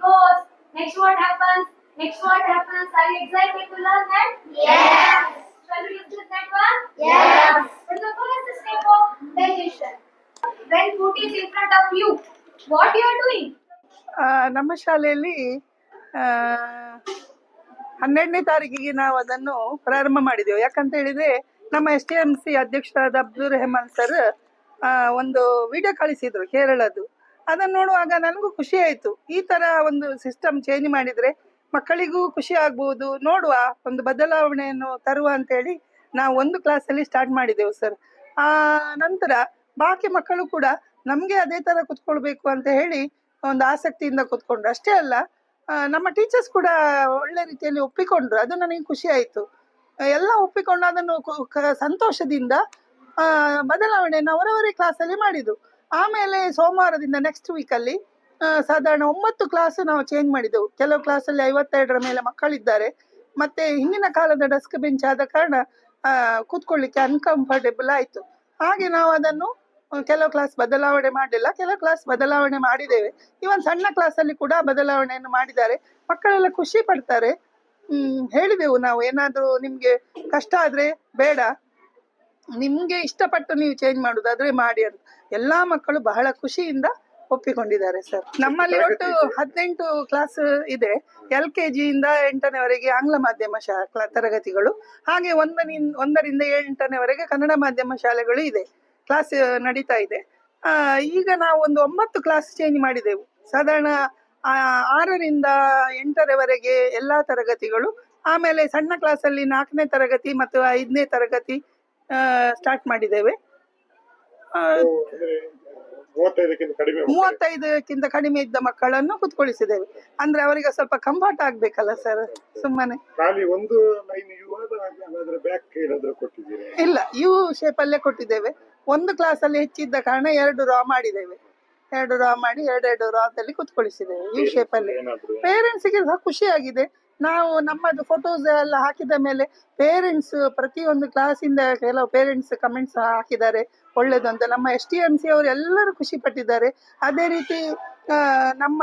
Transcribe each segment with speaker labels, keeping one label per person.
Speaker 1: goes. Next what happens? Next what happens? Are you excited to learn that? Yes. Shall we discuss that one? Yes. Then is the first step of digestion? When food is in front of you, what you are doing?
Speaker 2: ಆ, ನಮ್ಮ ಶಾಲೆಯಲ್ಲಿ ಹನ್ನೆರಡನೇ ತಾರೀಕಿಗೆ ನಾವು ಅದನ್ನು ಪ್ರಾರಂಭ ಮಾಡಿದೆವು ಯಾಕಂತ ಹೇಳಿದ್ರೆ ನಮ್ಮ ಎಸ್ ಟಿ ಎಂ ಸಿ ಅಧ್ಯಕ್ಷರಾದ ಅಬ್ದುಲ್ ರೆಹಮಾನ್ ಸರ್ ಒಂದು ವಿಡಿಯೋ ಕಳಿಸಿದ್ರು ಕೇರಳದ್ದು ಅದನ್ನು ನೋಡುವಾಗ ನನಗೂ ಖುಷಿ ಆಯಿತು. ಈ ಥರ ಒಂದು ಸಿಸ್ಟಮ್ ಚೇಂಜ್ ಮಾಡಿದರೆ ಮಕ್ಕಳಿಗೂ ಖುಷಿ ಆಗ್ಬೋದು. ನೋಡುವ ಒಂದು ಬದಲಾವಣೆಯನ್ನು ತರುವ ಅಂತೇಳಿ ನಾವು ಒಂದು ಕ್ಲಾಸಲ್ಲಿ ಸ್ಟಾರ್ಟ್ ಮಾಡಿದೆವು ಸರ್ ಆ ನಂತರ ಬಾಕಿ ಮಕ್ಕಳು ಕೂಡ ನಮಗೆ ಅದೇ ಥರ ಕುತ್ಕೊಳ್ಬೇಕು ಅಂತ ಹೇಳಿ ಒಂದು ಆಸಕ್ತಿಯಿಂದ ಕೂತ್ಕೊಂಡ್ರು. ಅಷ್ಟೇ ಅಲ್ಲ ನಮ್ಮ ಟೀಚರ್ಸ್ ಕೂಡ ಒಳ್ಳೆ ರೀತಿಯಲ್ಲಿ ಒಪ್ಪಿಕೊಂಡ್ರು. ಅದು ನನಗೆ ಖುಷಿ ಆಯಿತು. ಎಲ್ಲ ಒಪ್ಪಿಕೊಂಡು ಅದನ್ನು ಸಂತೋಷದಿಂದ ಬದಲಾವಣೆಯನ್ನು ಅವರವರೇ ಕ್ಲಾಸಲ್ಲಿ ಮಾಡಿದ್ದು ಆಮೇಲೆ ಸೋಮವಾರದಿಂದ ನೆಕ್ಸ್ಟ್ ವೀಕಲ್ಲಿ ಸಾಧಾರಣ ಒಂಬತ್ತು ಕ್ಲಾಸ್ ನಾವು ಚೇಂಜ್ ಮಾಡಿದೆವು. ಕೆಲವು ಕ್ಲಾಸಲ್ಲಿ ಐವತ್ತೆರಡರ ಮೇಲೆ ಮಕ್ಕಳಿದ್ದಾರೆ. ಮತ್ತೆ ಹಿಂದಿನ ಕಾಲದ ಡೆಸ್ಕ್ ಬೆಂಚ್ ಆದ ಕಾರಣ ಕೂತ್ಕೊಳ್ಳಿಕ್ಕೆ ಅನ್ಕಂಫರ್ಟೇಬಲ್ ಆಯಿತು. ಹಾಗೆ ನಾವು ಅದನ್ನು ಕೆಲವು ಕ್ಲಾಸ್ ಬದಲಾವಣೆ ಮಾಡಲಿಲ್ಲ. ಕೆಲವು ಕ್ಲಾಸ್ ಬದಲಾವಣೆ ಮಾಡಿದ್ದೇವೆ. ಇವನ್ ಸಣ್ಣ ಕ್ಲಾಸಲ್ಲಿ ಕೂಡ ಬದಲಾವಣೆಯನ್ನು ಮಾಡಿದ್ದಾರೆ. ಮಕ್ಕಳೆಲ್ಲ ಖುಷಿ ಪಡ್ತಾರೆ. ಹೇಳಿದೆವು ನಾವು, ಏನಾದರೂ ನಿಮ್ಗೆ ಕಷ್ಟ ಆದ್ರೆ ಬೇಡ. ನಿಮ್ಗೆ ಇಷ್ಟಪಟ್ಟು ನೀವು ಚೇಂಜ್ ಮಾಡುದಾದ್ರೆ ಮಾಡಿ ಅಂತ. ಎಲ್ಲಾ ಮಕ್ಕಳು ಬಹಳ ಖುಷಿಯಿಂದ ಒಪ್ಪಿಕೊಂಡಿದ್ದಾರೆ ಸರ್ ನಮ್ಮಲ್ಲಿ ಒಟ್ಟು ಹದಿನೆಂಟು ಕ್ಲಾಸ್ ಇದೆ. ಎಲ್ ಕೆ ಜಿಯಿಂದ ಎಂಟನೇವರೆಗೆ ಆಂಗ್ಲ ಮಾಧ್ಯಮ ಶಾ ತರಗತಿಗಳು ಹಾಗೆ ಒಂದನಿಂದ ಒಂದರಿಂದ ಎಂಟನೇವರೆಗೆ ಕನ್ನಡ ಮಾಧ್ಯಮ ಶಾಲೆಗಳು ಇದೆ. ಕ್ಲಾಸ್ ನಡೀತಾ ಇದೆ. ಆ, ಈಗ ನಾವು ಒಂದು ಒಂಬತ್ತು ಕ್ಲಾಸ್ ಚೇಂಜ್ ಮಾಡಿದೆವು. ಸಾಧಾರಣ ಆರರಿಂದ ಎಂಟರವರೆಗೆ ಎಲ್ಲಾ ತರಗತಿಗಳು ಆಮೇಲೆ ಸಣ್ಣ ಕ್ಲಾಸಲ್ಲಿ ನಾಲ್ಕನೇ ತರಗತಿ ಮತ್ತು ಐದನೇ ತರಗತಿ ಸ್ಟಾರ್ಟ್ ಮಾಡಿದ್ದೇವೆ
Speaker 3: ಮೂವತ್ತೈದಕ್ಕಿಂತ ಕಡಿಮೆ
Speaker 2: ಇದ್ದ ಮಕ್ಕಳನ್ನು ಕುತ್ಕೊಳಿಸಿದ್ದೇವೆ. ಅಂದ್ರೆ ಅವರಿಗೆ ಸ್ವಲ್ಪ ಕಂಫರ್ಟ್ ಆಗ್ಬೇಕಲ್ಲ ಸರ್ ಸುಮ್ಮನೆ. ಇಲ್ಲ ಯು ಶೇಪ್ ಅಲ್ಲೇ ಕೊಟ್ಟಿದ್ದೇವೆ. ಒಂದು ಕ್ಲಾಸ್ ಅಲ್ಲಿ ಹೆಚ್ಚಿದ್ದ ಕಾರಣ ಎರಡು ರಾ ಮಾಡಿದ್ದೇವೆ. ಎರಡು ರಾ ಮಾಡಿ ಎರಡೆರಡು ರಾದಲ್ಲಿ ಕುತ್ಕೊಳಿಸಿದ್ದೇವೆ. ಯು ಶೇಪ್ ಅಲ್ಲಿ.
Speaker 3: ಪೇರೆಂಟ್ಸ್
Speaker 2: ಪೇರೆಂಟ್ಸ್ಗೆ ಸಹ ಖುಷಿ ಆಗಿದೆ ನಾವು ನಮ್ಮದು ಫೋಟೋಸ್ ಎಲ್ಲ ಹಾಕಿದ ಮೇಲೆ ಪೇರೆಂಟ್ಸ್ ಪ್ರತಿಯೊಂದು ಕ್ಲಾಸಿಂದ ಕೆಲವು ಪೇರೆಂಟ್ಸ್ ಕಮೆಂಟ್ಸ್ ಹಾಕಿದ್ದಾರೆ. ಒಳ್ಳೇದು ಅಂತ ನಮ್ಮ ಎಸ್ ಟಿ ಎಂ ಸಿ ಅವರು ಎಲ್ಲರೂ ಖುಷಿ ಪಟ್ಟಿದ್ದಾರೆ. ಅದೇ ರೀತಿ ನಮ್ಮ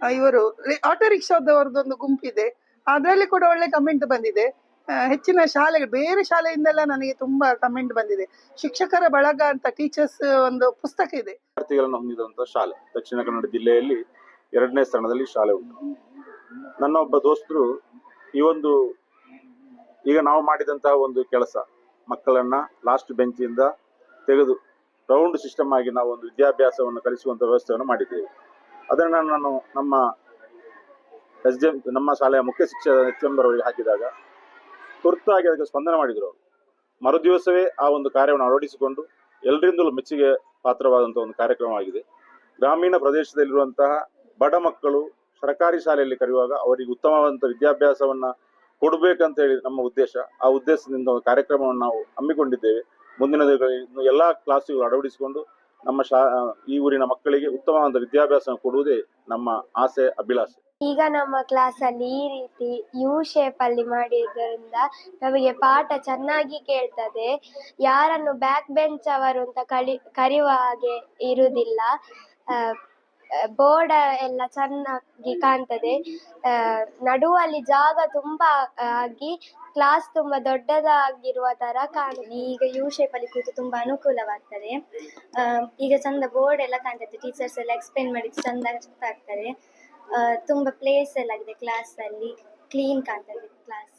Speaker 2: ಇವರು ಆಟೋ ರಿಕ್ಷಾದವ್ರದ್ದೊಂದು ಗುಂಪಿದೆ. ಅದರಲ್ಲಿ ಕೂಡ ಒಳ್ಳೆ ಕಮೆಂಟ್ ಬಂದಿದೆ. ಹೆಚ್ಚಿನ ಶಾಲೆಗಳು ಬೇರೆ ಶಾಲೆಯಿಂದೆಲ್ಲ ನನಗೆ ತುಂಬಾ ಕಮೆಂಟ್ ಬಂದಿದೆ. ಶಿಕ್ಷಕರ ಬಳಗ ಅಂತ ಟೀಚರ್ಸ್ ಒಂದು ಪುಸ್ತಕ ಇದೆ.
Speaker 4: ವಿದ್ಯಾರ್ಥಿಗಳನ್ನು ಹೊಂದಿದಂತ ಶಾಲೆ. ದಕ್ಷಿಣ ಕನ್ನಡ ಜಿಲ್ಲೆಯಲ್ಲಿ ಎರಡನೇ ಸ್ಥಾನದಲ್ಲಿ ಶಾಲೆ ಉಂಟು. ನನ್ನ ಒಬ್ಬ ದೋಸ್ತರು ಈ ಒಂದು ಈಗ ನಾವು ಮಾಡಿದಂತಹ ಒಂದು ಕೆಲಸ ಮಕ್ಕಳನ್ನ ಲಾಸ್ಟ್ ಬೆಂಚಿಂದ ತೆಗೆದು ರೌಂಡ್ ಸಿಸ್ಟಮ್ ಆಗಿ ನಾವು ಒಂದು ವಿದ್ಯಾಭ್ಯಾಸವನ್ನು ಕಲಿಸುವಂತ ವ್ಯವಸ್ಥೆಯನ್ನು ಮಾಡಿದ್ದೇವೆ. ಅದನ್ನು ನಾನು ನಮ್ಮ ಎಸ್ ಡಿ ನಮ್ಮ ಶಾಲೆಯ ಮುಖ್ಯ ಶಿಕ್ಷಕ ಎಚ್ ಅವರಿಗೆ ಹಾಕಿದಾಗ ತುರ್ತಾಗಿ ಅದಕ್ಕೆ ಸ್ಪಂದನೆ ಮಾಡಿದರು ಅವರು. ಮರುದಿವಸವೇ ಆ ಒಂದು ಕಾರ್ಯವನ್ನು ಅಳವಡಿಸಿಕೊಂಡು ಎಲ್ಲರಿಂದಲೂ ಮೆಚ್ಚುಗೆ ಪಾತ್ರವಾದಂತಹ ಒಂದು ಕಾರ್ಯಕ್ರಮವಾಗಿದೆ ಗ್ರಾಮೀಣ ಪ್ರದೇಶದಲ್ಲಿರುವಂತಹ ಬಡ ಮಕ್ಕಳು ಸರ್ಕಾರಿ ಶಾಲೆಯಲ್ಲಿ ಕರೆಯುವಾಗ ಅವರಿಗೆ ಉತ್ತಮವಾದಂತಹ ವಿದ್ಯಾಭ್ಯಾಸವನ್ನ ಕೊಡಬೇಕಂತ ಹೇಳಿ ನಮ್ಮ ಉದ್ದೇಶ. ಆ ಉದ್ದೇಶದಿಂದ ಒಂದು ಕಾರ್ಯಕ್ರಮವನ್ನು ನಾವು ಹಮ್ಮಿಕೊಂಡಿದ್ದೇವೆ. ಮುಂದಿನ ದಿನಗಳಲ್ಲಿ ಎಲ್ಲಾ ಕ್ಲಾಸುಗಳು ಅಳವಡಿಸಿಕೊಂಡು ನಮ್ಮ ಶಾ, ಈ ಊರಿನ ಮಕ್ಕಳಿಗೆ ಉತ್ತಮವಾದ ವಿದ್ಯಾಭ್ಯಾಸ ಕೊಡುವುದೇ ನಮ್ಮ ಆಸೆ, ಅಭಿಲಾಷೆ.
Speaker 5: ಈಗ ನಮ್ಮ ಕ್ಲಾಸಲ್ಲಿ ಈ ರೀತಿ ಯು ಶೇಪ್ ಅಲ್ಲಿ ಮಾಡಿದ್ದರಿಂದ ನಮಗೆ ಪಾಠ ಚೆನ್ನಾಗಿ ಕೇಳ್ತದೆ. ಯಾರನ್ನು ಬ್ಯಾಕ್ ಬೆಂಚ್ ಅವರು ಅಂತ ಕಳಿ, ಕರೆಯುವ ಹಾಗೆ ಇರುವುದಿಲ್ಲ. ಬೋರ್ಡ್ ಎಲ್ಲ ಚೆನ್ನಾಗಿ ಕಾಣ್ತದೆ. ನಡುವಲ್ಲಿ ಜಾಗ ತುಂಬಾ ಆಗಿ ಕ್ಲಾಸ್ ತುಂಬಾ ದೊಡ್ಡದಾಗಿರುವ ತರ ಕಾಣುತ್ತೆ
Speaker 6: ಈಗ ಯು ಅಲ್ಲಿ ಕೂತು ತುಂಬಾ ಅನುಕೂಲವಾಗ್ತದೆ. ಈಗ ಚಂದ ಬೋರ್ಡ್ ಎಲ್ಲ ಕಾಣ್ತದೆ. ಟೀಚರ್ಸ್ ಎಲ್ಲ ಎಕ್ಸ್ಪ್ಲೇನ್ ಮಾಡಿ ಚಂದ ಅರ್ಥ ಆಗ್ತದೆ ತುಂಬಾ ಪ್ಲೇಸ್ ಎಲ್ಲ ಕ್ಲಾಸ್ ಅಲ್ಲಿ. ಕ್ಲೀನ್ ಕಾಣ್ತದೆ ಕ್ಲಾಸ್